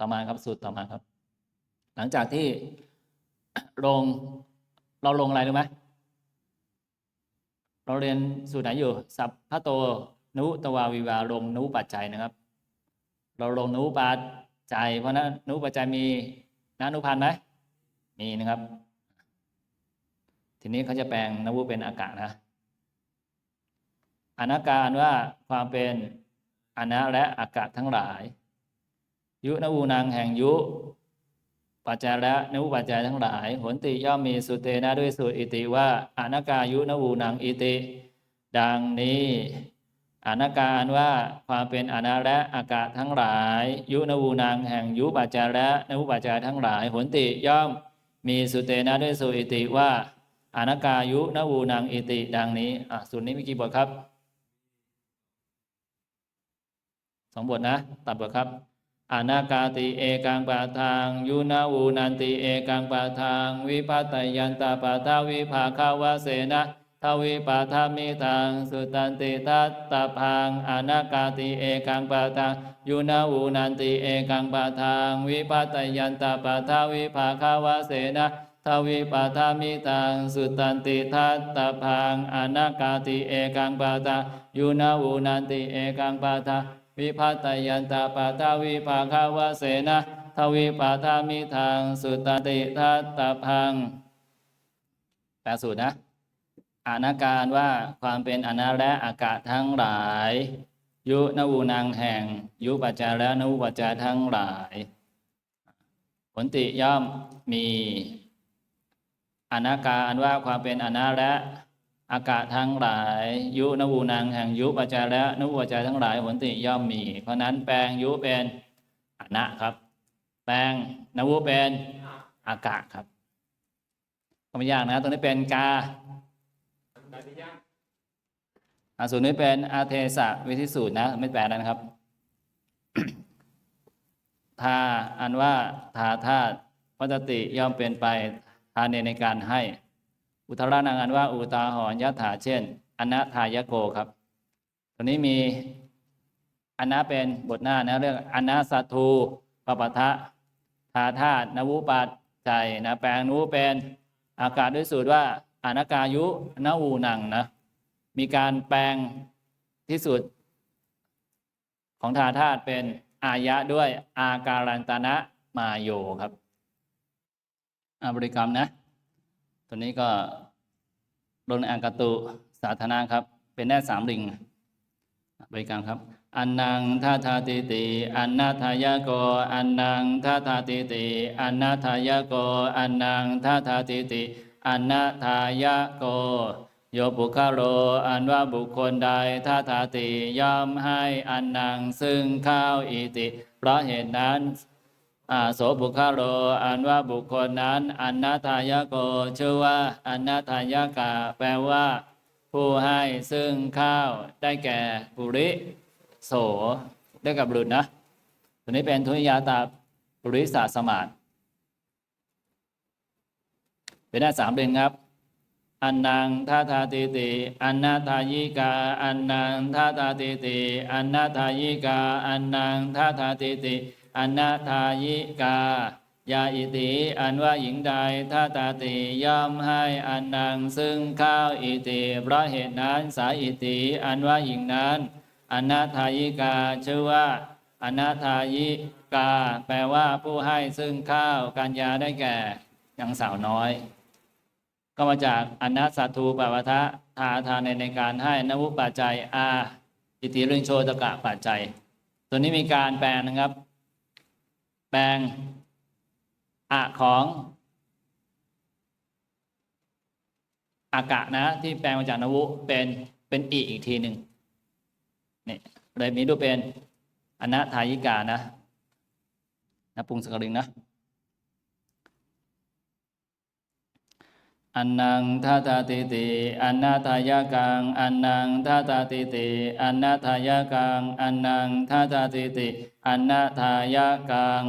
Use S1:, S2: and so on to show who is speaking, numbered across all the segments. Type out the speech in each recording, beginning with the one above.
S1: ต่อมาครับสูตรต่อมาครับ หลังจากที่ลงเราลงอะไรรู้ไหมเราเรียนสูตรไหนอยู่ สัพพะโตนุตวาวิวาลงนุปัจจัยนะครับ เราลงนุปัจจัยเพราะนั้นนุปัจจัยมีนานุพันธ์ไหมมีนะครับ ทีนี้เขาจะแปลงนวุเป็นอากาศนะอนาการว่าความเป็นอนะและอากาศทั้งหลาย ยุนวูนางแห่งยุ ปัจจาระนวุปัจจัยทั้งหลายผลติย่อมมีสุเตนะด้วยสูตรอิติว่าอนากายุนวูนางอิติ ดังนี้อนาการว่าความเป็นอนาและอากาศทั้งหลาย ยุนวูนางแห่งยุปัจจาระนวุปัจจัยทั้งหลายผลติย่อมมีสุเตนะด้วยสูตรอิติว่าอนาการยุนวูนางอิติ ดังนี้อะสูตรนี้มีกี่บทครับสองบทนะตัดบทครับ อนาคาติเอกังปะทางยุนาวูนันติเอกังปะทางวิพัตยันตาปะทาวิภาคาวเสนะทวิปะทามิทางสุตันติทัตตาพังอนาคาติเอกังปะทางยุนาวูนันติเอกังปะทางวิพัตยันตาปะทาวิภาคาวเสนะทวิปะทามิทางสุตันติทัตตาพังอนาคาติเอกังปะทางยุนาวูนันติเอกังปะทาง วิพัตยันตาปาทาวิภาคาวะเสนะทวิปาทามิทางสุตติทัตตพังแปลสูตรนะอานาการว่าความเป็นอนาและอากาศทั้งหลาย ยุนวูนางแห่ง ยุปัจจาและนวุปัจจาทั้งหลาย ผลติย่อมมีอนาการว่าความเป็นอนาและ อากาศทั้งหลาย ยุนวูนางแห่งยุปัจจาและนวุปัจจาทั้งหลายผลติย่อมมี เพราะนั้นแปลงยุเป็นอนะครับ แปลงนวุเป็นอากาศครับก็ไม่ยากนะตรงนี้เป็นกาอาสูตรนี้เป็นอาเทสะวิธิสูตรนะ ไม่แปลนะครับทาอันว่าทาธาตุวัตติย่อมเป็นไปทานเนในการให้ อุทารานังอันว่า อุตาหรณ์ยถาเช่นอนัทายโกครับตัวนี้มีอนะเป็นบทหน้านะเรื่องอนัสตทูปปะทะทาธาตนวุปัจจัยนะแปลงนวุเป็นอากาศด้วยสูตรว่าอานากายุนวูนังนะมีการแปลงที่สุดของทาธาตเป็นอายะด้วยอาการันตนะมาโยครับอบริกรรมนะ ตัวนี้ก็ลงอังกตุสาธนาครับ เป็นแน่สามลิงบริกรรครับ อันนังทัทาติติอันนาทายโกอันนังทัทาติติอันนาทายโกอันนังทัทาติติอันนาทายโกโยบุคาโรอันว่าบุคคลใดทัทาติย่อมให้อันนังซึ่งข้าวอิติเพราะเหตุนั้น อาโสบุคาโรอันว่าบุคคลนั้นอันนาทายโกชื่อว่าอันนาทายกาแปลว่า ผู้ให้ซึ่งข้าวได้แก่ปุริโสได้กับบุรุษนะตัวนี้เป็นทุนยาตาปุริสาสมาตเป็นหน้าสามเดือนครับอันนังทาทาติติอันนาทายิกา อันนังทาทาติติอันนาทายิกา อันนังทาทาติติ อันนาทายิกายาอิติอันว่าหญิงใดทาตาติย่อมให้อันนังซึ่งข้าวอิติเพราะเหตุนั้นสาอิติอันว่าหญิงนั้นอนาทายิกาชื่อว่าอนาทายิกา แปลว่าผู้ให้ซึ่งข้าวกัญญาได้แก่ยังสาวน้อย ก็มาจากอนัสัตูปวัทะทาทานในในการให้นวุปัจจัยอาอิติริงโชตกะปัจจัย ตัวนี้มีการแปลนะครับ แปลงอะของอากะนะที่แปลงมาจากนวุเป็นเป็นอีอีกทีหนึ่งนี่เลยมีดูเป็นอนัทายิกานะนะปุงสกลิงนะ อันนังทัตาติติอันนาทายกังอันนังทัตาติติอันนาทายกังอันนังทัตาติติอันนาทายกัง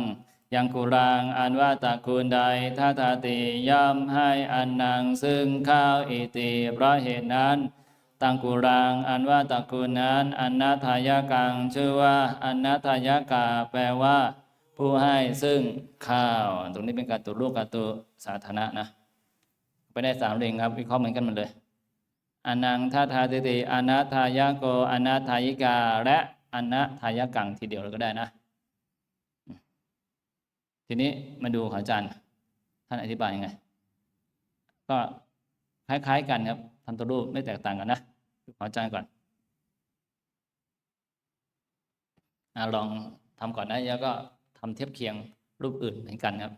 S1: ยังกุรังอันว่าตะกูลใดทัตาติย่อมให้อันนังซึ่งข้าวอิติเพราะเหตุนั้นตังกุรังอันว่าตะกูลนั้นอันนาทายกังชื่อว่าอันนาทายกาแปลว่า ผู้ให้ซึ่งข้าว ตรงนี้เป็นการตุลูกการตุสาธารณะนะ ไปได้สามเรียงครับวิเคราะห์เหมือนกันหมดเลยอนังทาทาติติอนาทายาโกอนาทายิกา และอนาทายกังทีเดียวเราก็ได้นะ ทีนี้มาดูของอาจารย์ ท่านอธิบายยังไง ก็คล้ายๆกันครับทำตัวรูปไม่แตกต่างกันนะขออาจารย์ก่อนอลองทำก่อนนะแล้วก็ทำเทียบเคียงรูปอื่นเหมือนกันครับ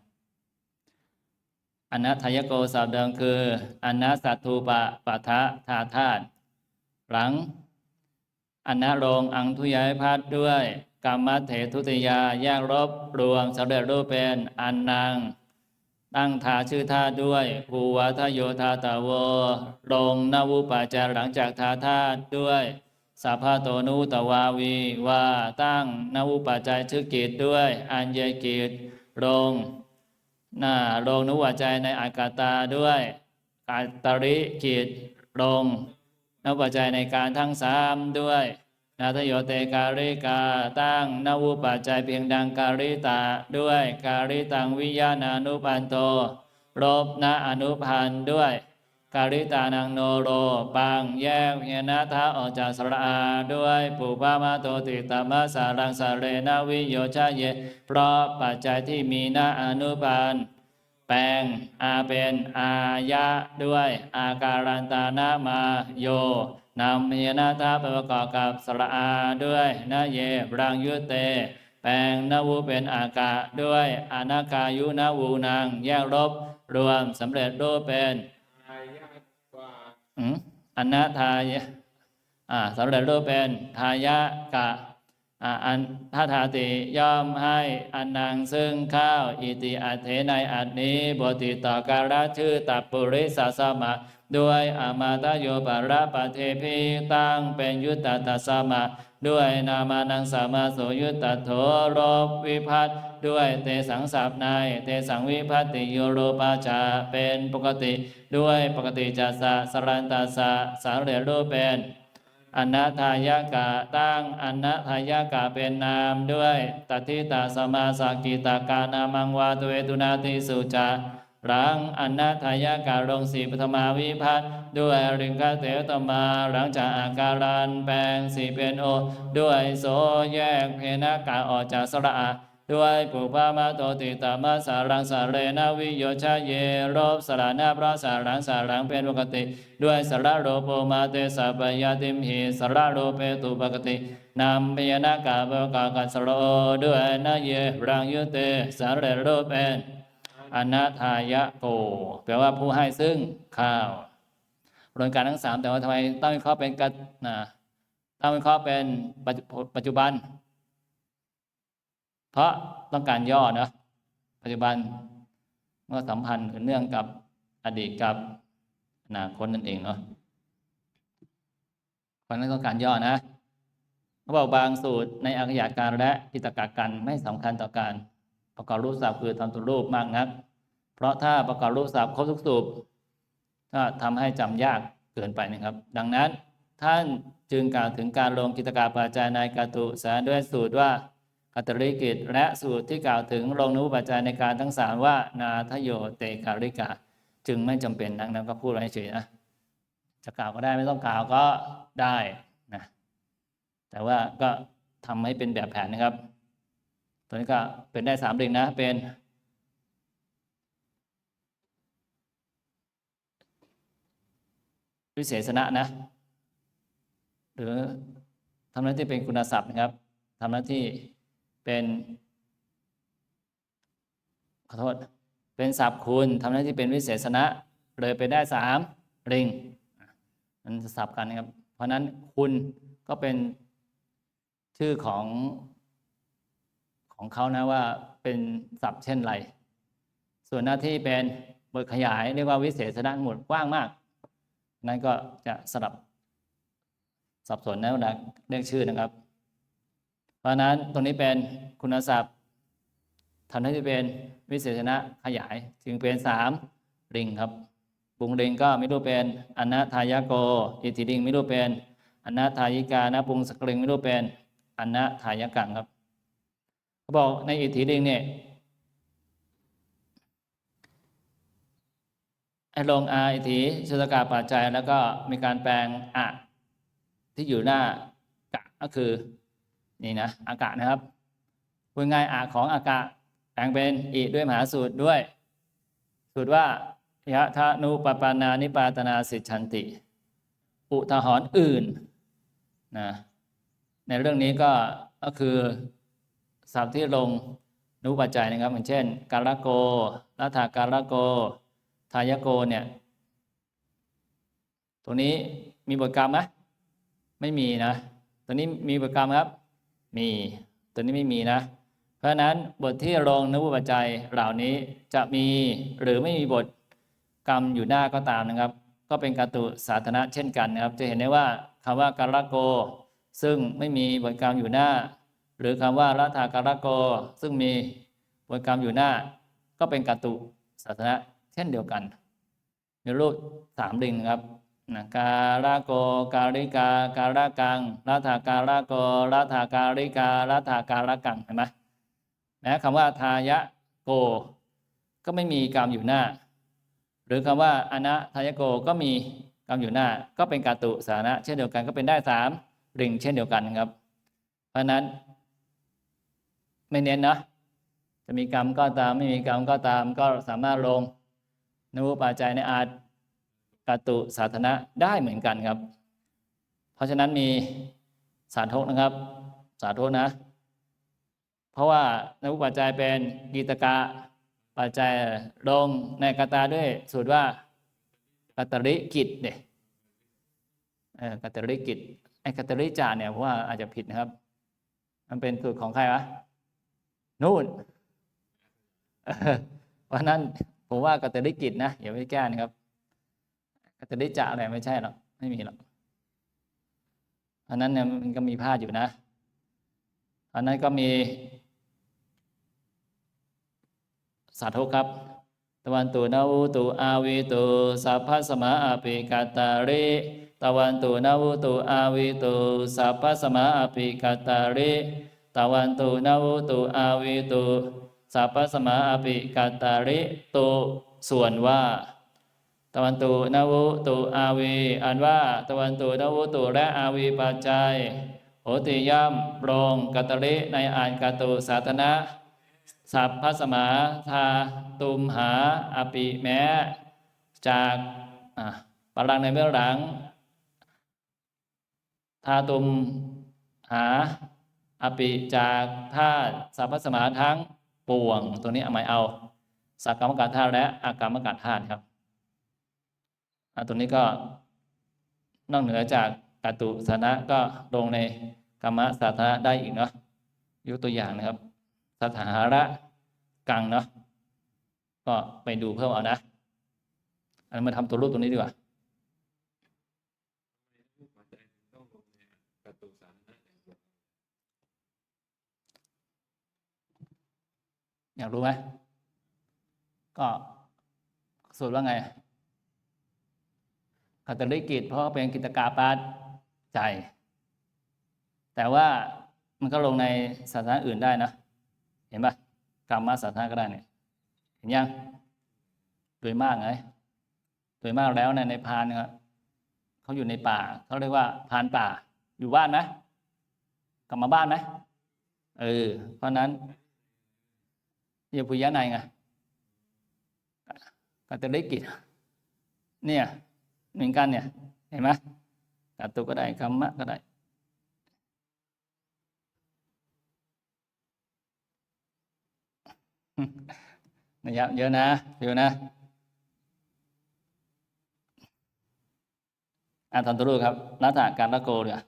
S1: อนัตยโกสาวเดิมคืออนัสสัตทูปะปะทะธาธาตุหลังอนัโรงอังทุยายพัดด้วยกรรมเถทุติยาแยกลบรวมสำเร็จรูปเป็นอันนางตั้งถาชื่อท่าด้วยภูวัทโยธาตาโวลงนาวุปาจารหลังจากทาธาตุด้วยสัพพะโตนุตวาวีว่าตั้งนาวุปาจายชื่อกิจด้วย อัญเยกิจลง นะลงนุวัจใจในอากาตาด้วยกาตริกิจลงนวัจใจในการทั้งสามด้วยนาทโยเตการิกาตั้งนวุปัจจัยเพียงดังการิตาด้วยการิตังวิญญาณานุปันโตลบนาอนุพันธ์ด้วย การิตานังโนโรปังแยกเยนะทะออกจากสระอาด้วยปุปามาโตติตามะสารังสาเรนาวิโยชาเย เพราะปัจจัยที่มีนาอนุบาลแปลงอาเป็นอายะด้วยอาการันตานามาโยนำเยนาทาไปประกอบกับสระอาด้วยนาเยรังยุเต แปลงนาวูเป็นอากาด้วย อนาคายุนาวูนางแยกลบรวมสำเร็จรูปเป็น
S2: อ
S1: นาทายะอ่าสำเร็จรูปเป็นทายะกะอันถ้าทาติย่อมให้อันนางซึ่งข้าว อิติอัตเถในอันนี้บทติต่อการะชื่อตัปปุริสสมะ ด้วยอามาตโยปาระปะเทพีตั้งเป็นยุตตตัสสมะ ด้วยนามานังสามาโสยุตตโถรบวิพัต ด้วยเตสังสับในเตสังวิพัติโยโรปาจาเป็นปกติ ด้วยปกติจัสสะสรันตัสสะสาเรรูปเป็นอนัทายากะตั้งอนัทายากะเป็นนามด้วยตัทิตาสมาสกิตากานามังวาตเวตุนาติสุจาหลังอนัทายากะลงสีปฐมาวิพัตด้วยริงคเตตมาหลังจากอาการันแปลงสีเป็นโอ ด้วยโสแยกเพนากาออกจากสระ ด้วยปุพามาโตติตามาสารังสาเรนาวิโยชาเยรบสระนาพระสารังสารังเป็นปกติ ด้วยสารโรโปมาเตสัพยาติมหิสารโรเปตุปกตินำเยนากาบกากัสโรด้วยนาเยรังยุเตสาเรโรเป็นอนาทายะโกแปลว่าผู้ให้ซึ่งข้าวรวมการทั้งสามแต่ว่าทำไมต้องวิเคราะห์เป็นกันนะต้องวิเคราะห์เป็นปัจจุบัน เพราะต้องการย่อเนะปัจจุบันเมื่อสัมพันธ์เนื่องกับอดีตกับอนาคตนั่นเองเนาะเพราะนั้นต้องการย่อนะเขาบอกบางสูตรในอักขยาการและกิตกากันไม่สำคัญต่อการ ประกอบรูปศัพท์คือทำตัวรูปมากนัก เพราะถ้าประกอบรูปศัพท์ครบทุกสูตรก็ทำให้จำยากเกินไปนะครับ ดังนั้นท่านจึงกล่าวถึงการลงกิตกาปาจายในกาตุสารด้วยสูตรว่า กัตริกิจและสูตรที่กล่าวถึงลงนุปัจจัยในการทั้งสามว่า นาทโยเตการิกา จึงไม่จำเป็นดังนั้นก็พูดไว้เฉยนะจะกล่าวก็ได้ไม่ต้องกล่าวก็ได้นะแต่ว่าก็ทำให้เป็นแบบแผนนะครับ ตัวนี้ก็เป็นได้สามเด้งนะ เป็นวิเศษณะนะ หรือทำหน้าที่เป็นคุณศัพท์นะครับทำหน้าที่ เป็นขอโทษเป็นศัพท์คุณทำหน้าที่เป็นวิเศษณะเลยไปได้สามริงมันจะสับกันนะครับ เพราะนั้นคุณก็เป็นชื่อของของเขานะว่าเป็นศัพท์เช่นไร ส่วนหน้าที่เป็นบทขยายเรียกว่าวิเศษณะหมวดกว้างมาก นั้นก็จะสลับสับสนนะเวลาเรียกชื่อนะครับ เพราะนั้นตรงนี้เป็นคุณศัพท์ทำให้เป็นวิเศษณะขยายจึงเป็นสามริงครับปุงริงก็ไม่รู้เป็นอนัทายโกอิทธิริงไม่รู้เป็นอนัทายิกานะปุงสกริงไม่รู้เป็นอนัทายกังครับเขาบอกในอิทธิลิงเนี่ยไอ้ลงอาอิทิชุตกาปัจจัยแล้วก็มีการแปลงอะที่อยู่หน้ากะก็คือ นี่นะอากะนะครับพูดง่ายอะของอากะแปลงเป็นอิด้วยมหาสูตรด้วย สูตรว่ายะทะนุปปานานิปาตนาสิชันติ อุทหรณ์อื่นนะในเรื่องนี้ก็ก็คือศัพท์ที่ลงนุปัจจัยนะครับอย่างเช่น การะโกรัฐาการะโก ทายโกเนี่ยตรงนี้มีบทกรรมไหมไม่มีนะตัวนี้มีบทกรรมครับ มีตัวนี้ไม่มีนะ เพราะฉะนั้นบทที่ลงนุปัจจัยเหล่านี้จะมีหรือไม่มีบทกรรมอยู่หน้าก็ตามนะครับ ก็เป็นการตุสาธารณะเช่นกันนะครับ จะเห็นได้ว่าคำว่าการะโก ซึ่งไม่มีบทกรรมอยู่หน้า หรือคำว่ารัฐาการะโก ซึ่งมีบทกรรมอยู่หน้า ก็เป็นการตุสาธารณะเช่นเดียวกันมีรูปสามลิงนะครับ นะการะโกการิกาการะกังรัฐาการะโกรัฐาการิการัฐาการะกังเห็นไหมแม้คำว่าทายะโก ก็ไม่มีกรรมอยู่หน้า หรือคำว่าอนะทายะโกก็มีกรรมอยู่หน้า ก็เป็นการตุสานะเช่นเดียวกันก็เป็นได้สามริงเช่นเดียวกันครับ เพราะฉะนั้นไม่เน้นนะจะมีกรรมก็ตามไม่มีกรรมก็ตามก็สามารถลงนวุปาจัยในอาจ กาตุสาธนะได้เหมือนกันครับ เพราะฉะนั้นมีสาธกนะครับ สาธกนะ เพราะว่านวุปาจัยเป็นกีตกะปัจจัยลงในกาตาด้วยสูตรว่ากตริกิจเนี่ยเออกตริกิจไอ้กตริจาเนี่ยผมว่าอาจจะผิดนะครับ มันเป็นสูตรของใครวะนู่นเพราะนั้นผมว่ากัตตริกิจนะอย่าไปแก้นะครับ กัตตริจาอะไรไม่ใช่หรอกไม่มีหรอกเพราะฉะนั้นเนี่ยมันก็มีพลาดอยู่นะเพราะฉะนั้นก็มีสาธุครับตะวันตุนาวุตุอาวิตุสัพพะสมาอาปิกาตาริตะวันตุนาวุตุอาวิตุสัพพะสมาอาปิกาตาริตะวันตุนาวุตุอาวิตุสัพพะสมาอาปิกาตาริตุส่วนว่า ตะวันตุนาวุตุอาวีอันว่าตะวันตุนาวุตุและอาวีปัจจัยโหติย่ำโรงกัตตริในอ่านกาตุสาธนะสัพพสมาทาตุมหาอปิแม้ จากปรังในเบื้องหลังทาตุมหาอปิจากธาตุสัพพสมาทั้งปวง ตัวนี้เอาหมายเอาสักกรรมการธาตุและอากรรมการธาตุครับ อะตัวนี้ก็นอกเหนือจากกตุสานะก็ลงในกรรมสาธาระได้อีกเนาะยกตัวอย่างนะครับสถาระกังเนาะก็ไปดูเพิ่มเอานะ อันมาทำตัวรูปตรงนี้ดีกว่า
S2: อยางเดียว
S1: อยากรู้ไหมก็สูตรว่าไง ขัตติกิจเพราะเป็นกิจกาปาดใจ แต่ว่ามันก็ลงในศาสนาอื่นได้นะ เห็นปะกรรมมาศาสนาก็ได้เนี่ย เห็นยังโดยมากไงโดยมากแล้วเนี่ยในพานเนี่ยเขาอยู่ในป่าเขาเรียกว่าพานป่า อยู่บ้านไหมกลับมาบ้านไหมเออ เพราะนั้นอย่าปุยะในไงกัตตริกิจเนี่ย เหมือนกันเนี่ยเห็นไหมกัตตุก็ได้กรรมะก็ได้ นะครับเยอะนะเยอะนะอ่านทันตุรูครับรัฐการละโกเนี่ย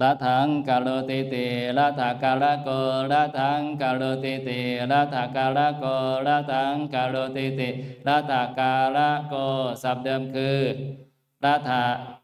S1: ระทังกาโลติติรัฐกาลโกระทังกาโลติติรัฐกาลโกระทังกาโลติติรัฐกาลโกสับเดิมคือ รัฐ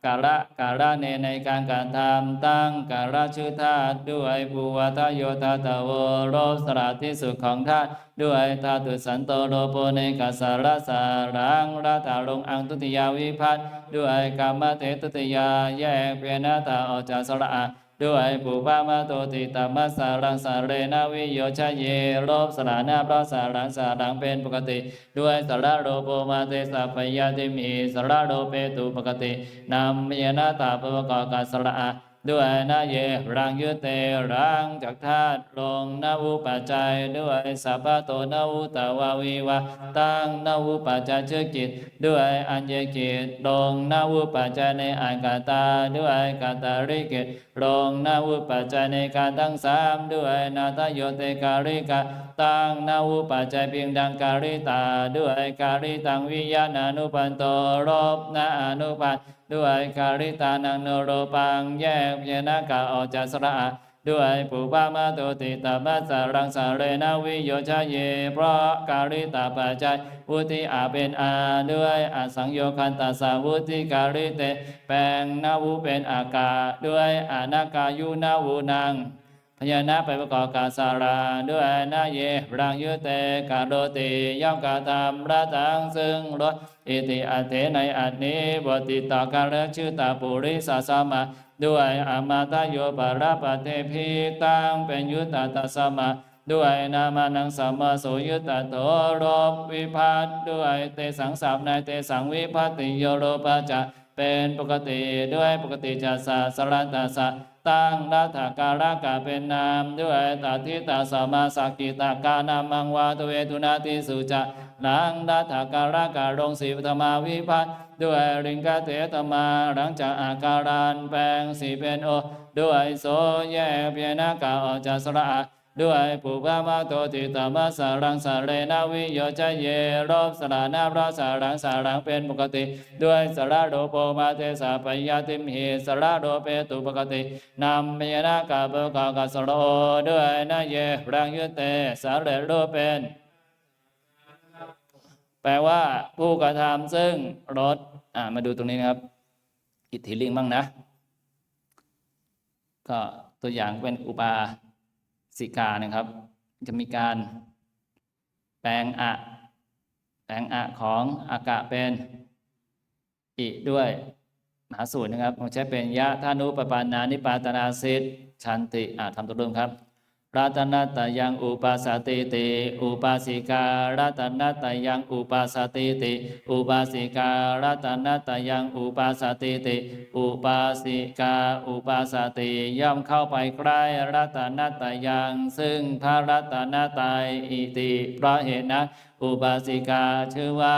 S1: กาละกาละเนในการการทำตั้งกาละชื่อธาตุด้วยภูวทโยธาตโวโรสระที่สุดของธาตุด้วยธาตุสันโตโลโปเนกัสารสารังรัฐาลงอังตุติยาวิพัฒด้วยกรรมเตตุติยาแยกเพียนาตาออกจากสระ ด้วยปุพามาโตติตามัสสารังสาเรนาวิโยชะเยลบสลานาพระสารังสารังเป็นปกติ ด้วยสระโรโปมาเตสัพยาติมีสระโรเปตุปกตินามยนาตาปวกากัสระอา ด้วยนาเยรังยุเตรังจากธาตุลงนาวุปัจจัยด้วยสัพพะโตนาวุตวาวิวาตั้งนาวุปัจจัยเชื่อกิจด้วยอัญญกิจลงนาวุปัจจัยในอันกาตาด้วยกาตาริกิจลงนาวุปัจจัยในการทั้งสามด้วยนาทโยเตการิกา ตั้งนาวุปัจจัยเพียงดังการิตา ด้วยการิตังวิญญาณานุปันโตรบนาอนุปันด้วยการิตานังโนโรปังแยกเยนากาออกจากสระด้วยปุปามาโตติตามัสารังสาเรนาวิโยชะเย เพราะการิตาปัจจัยวุติอาเป็นอาด้วยอสังโยคันตาสาวุติการิเตแปลงนาวุเป็นอากาศด้วยอนากายุนาวุนัง พญานาไปประกอบกาสาราด้วยนาเยรังยุเตกาโรติย่อมกาทำระตังซึ่งรถอิติอัตเถในอันนี้บทติต่อการเรียกชื่อตาปุริสาสมาด้วยอามาตโยปาราปเทพีตั้งเป็นยุตตตัสมาด้วยนามานังสัมมาโสยุตตโตโรมวิพัตด้วยเตสังสับในเตสังวิพัตติโยโรปะจะเป็นปกติด้วยปกติจัสสะสรัตตสสะ ตั้งรัฐการากาเป็นนามด้วยตาทิตาสมาสักกิตากานามังวาตเวทุนาติสุจะนังรัฐการากาลงสีปธรรมาวิพัฒด้วยริงกาเตตมาหลังจากอาการานแปลงสีเป็นโอ ด้วยโสแยเพียนากาออกจากสระ ด้วยปุพามาโตติตามาสารังสาเรนาวิโยชเยรบสลานาพระสารังสารังเป็นปกติ ด้วยสระโดโปมาเตสาปยาติมหิสระโดเปตุปกตินำเมนากาเบกากาสโรด้วยนาเยรังยุเตสาเรโดเป็นแปลว่าผู้กระทำซึ่งรถอ่ามาดูตรงนี้นะครับ อิทธิลิงบ้างนะ ก็ตัวอย่างเป็นอุปา สิกานะครับ จะมีการ แปลงอะแปลงอะของอากะเป็นอิด้วยมหาสูตรนะครับผมใช้เป็นยะธานุปปานานิปาตนาสิทชันติอ่าทำตัวเริ่มครับ รัตนตยังอุปาสติติอุปาสิการัตนตยังอุปาสติติอุปาสิการัตนตยังอุปาสติติอุปาสิกาอุปาสติย่อมเข้าไปใกล้รัตนตยังซึ่งพระรัตนตรัยอิติเพราะเหตุนั้นอุปาสิกาชื่อว่า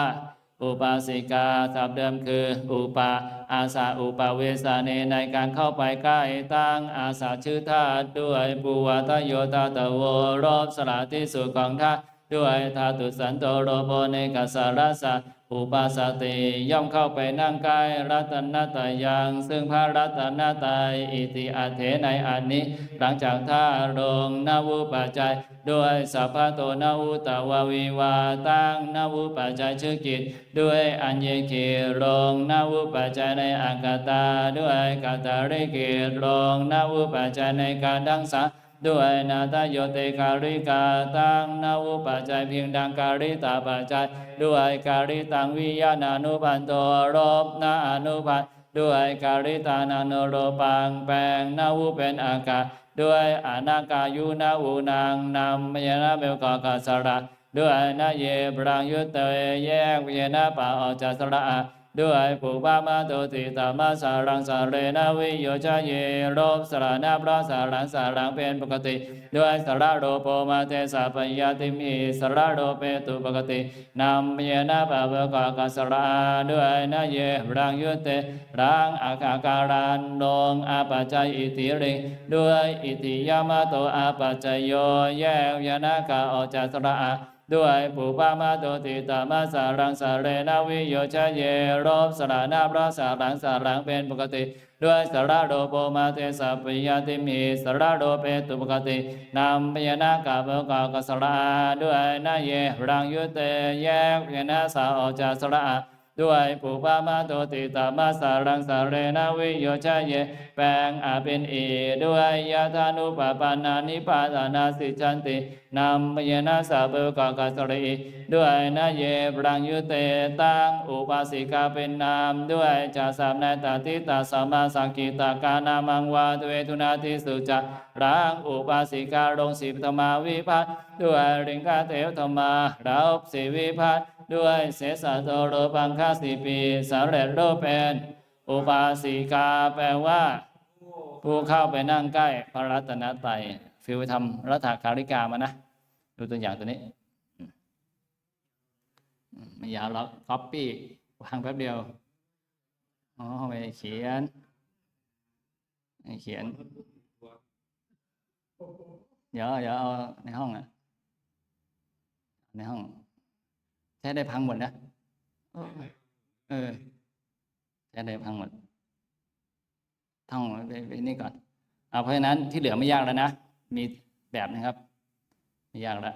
S1: อุปาสิกาศัพท์เดิมคือ อุปาอาสาอุปาเวสาเนในการเข้าไปใกล้ตั้งอาสาชื่อธาตุด้วยปุวัตโยตาตะโวรบสละที่สุดของธาตุด้วยธาตุสันโตโรโปเนกัสสารสะ อุปาสติย่อมเข้าไปนั่งใกล้รัตนตายังซึ่งพระรัตนตรัยอิติอาเถในอันนี้ หลังจากท่าลงนาวุปัจจัย ด้วยสัพพโตนาวุตวาวิวาตั้งนาวุปัจจัยชื่อกิจ ด้วยอัญญกิลงนาวุปัจจัยในอากาตา ด้วยกาตาริกิลงนาวุปัจจัยในการดังสา ด้วยนาตโยเตการิกาตังนาวุปัจจัยเพียงดังการิตาปัจจัยด้วยการิตังวิญญาณานุปันโตรบนาอนุปันด้วยการิตานานุโรปังแปลงนาวุเป็นอากาศด้วยอนากายุนาวูนางนำมยนาเบลกากาสระด้วยนาเยบรังยุตเตยแยกเยนาป่าออกจากสระ ด้วยปุปามาโตติตามาสารังสาเรนาวิโยชะเยรบสาระนาพระสารังสารังเป็นปกติ ด้วยสระโรโปมาเตสาปยาติมีสระโรเปตุปกตินำเยนาป่าเบกากาสระด้วยนาเยรังยุตเตรังอาคาการานลงอาปัจจัยอิติริด้วยอิติยามาโตอาปัจจโยแยกยานากาออกจากสระอ ด้วยปุปามาโตติตามาสารังสาเรนาวิโยชะเยรบสระนาพระสารังสารังเป็นปกติ ด้วยสระโดโปมาเตสัพยาติมีสระโดเปตุปกตินำพยานากาเบกากสระด้วยนาเยรังยุเตแยกพยานาสาออกจากสระอา ด้วยปุปามาโตติตามาสารังสาเรนาวิโยชะเย แปลงอาเป็นเอ ด้วยยาธานุปปานานิปาตานาสิจันตินามปยนาสาเบกกาสรีด้วยนาเยปรังยุเตตังอุปาสิกาเป็นนาม ด้วยจาสามนาตติตาสมาสังกิตากานามังวาตเวทุนาทิสุจารังอุปาสิกาลงสิบธรรมาวิพัฒด้วยริงกาเทวธรรมาราสิวิพัฒ ด้วยเสสะโตโรปังคาสิปีสำเร็จรูปเป็นอุปาสิกาแปลว่า ผู้เข้าไปนั่งใกล้พระรัตนตรัยฟิวทำรัฐคาริกามานะ ดูตัวอย่างตัวนี้ไม่ยาวหรอกก๊อปปี้วางแป๊บเดียว อ๋อไปเขียนเขียน เดี๋ยวเดี๋ยวเอาในห้องอะ ในห้อง ใช้ได้พังหมดนะเออเออใช้ได้พังหมดท่องไปไปนี่ก่อนเอาเพราะฉะนั้นที่เหลือไม่ยากแล้วนะมีแบบนะครับ ไม่ยากแล้ว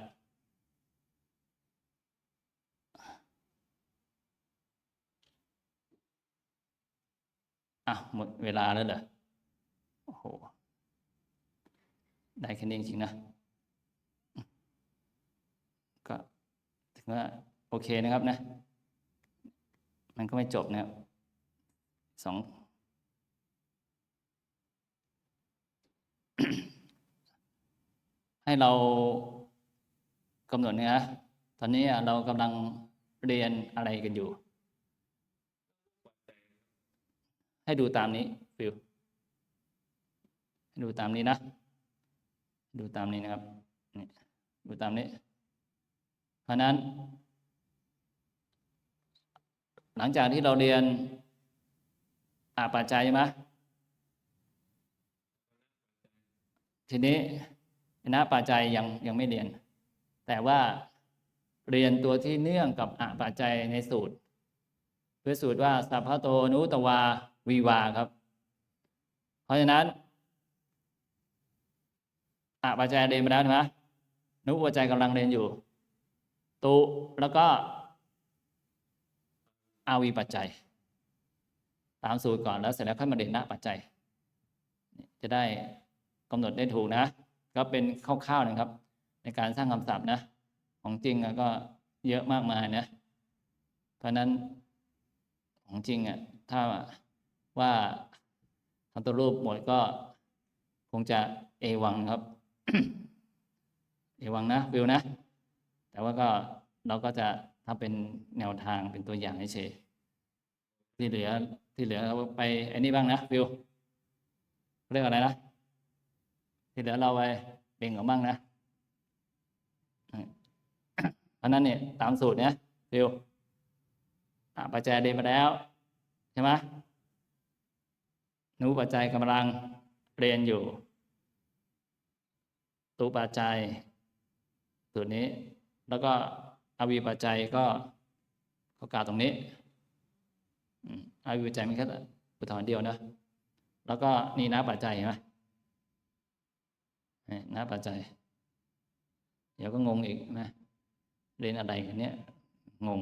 S1: อะหมดเวลาแล้วเหรอโอ้โห ได้แค่นี้จริงๆนะ ก็ถือว่า โอเคนะครับนะ มันก็ไม่จบนะครับสองให้เรากำหนดนะตอนนี้เรากำลังเรียนอะไรกันอยู่ ให้ดูตามนี้ฟิวให้ดูตามนี้นะ ดูตามนี้นะครับนี่ดูตามนี้ เพราะนั้น หลังจากที่เราเรียนอาปัจจัยใช่ไหมทีนี้นะปัจจัยยังยังไม่เรียน แต่ว่าเรียนตัวที่เนื่องกับอาปัจจัยในสูตรเพื่อสูตรว่าสัพพโตนุตวาวีวาครับ เพราะฉะนั้นอาปัจจัยเรียนไปแล้วใช่ไหมนุปัจจัยกำลังเรียนอยู่ ตุแล้วก็ อาวีปัจจัย ตามสูตรก่อนแล้วเสร็จแล้วค่อยมาเรียนณปัจจัย จะได้กำหนดได้ถูกนะ ก็เป็นคร่าวๆนะครับ ในการสร้างคำศัพท์นะ ของจริงก็เยอะมากมายนะ เพราะนั้นของจริงอะถ้าว่าทำตัวรูปหมดก็คงจะเอวังครับ เอวังนะวิวนะ แต่ว่าก็เราก็จะ ทำเป็นแนวทางเป็นตัวอย่างเฉยที่เหลือที่เหลือเราไปไอ้นี่บ้างนะวิวเรียกอะไรนะที่เหลือเราไปเบ่งออกบ้างนะเพราะนั้นเนี่ยตามสูตรเนี่ยฟิวปัจจัยเดนมาแล้วใช่ไหมนูปัจจัยกำลังเรียนอยู่ตูปัจจัยสูตรนี้ แล้วก็ อวีปัจจัยก็ก็กล่าวตรงนี้อวีปัจจัยมันแค่อุทธรณ์เดียวนะแล้วก็นี่นะปัจจัยเห็นไหมนะปัจจัย เดี๋ยวก็งงอีกนะเรียนอะไรกันเนี้ยงง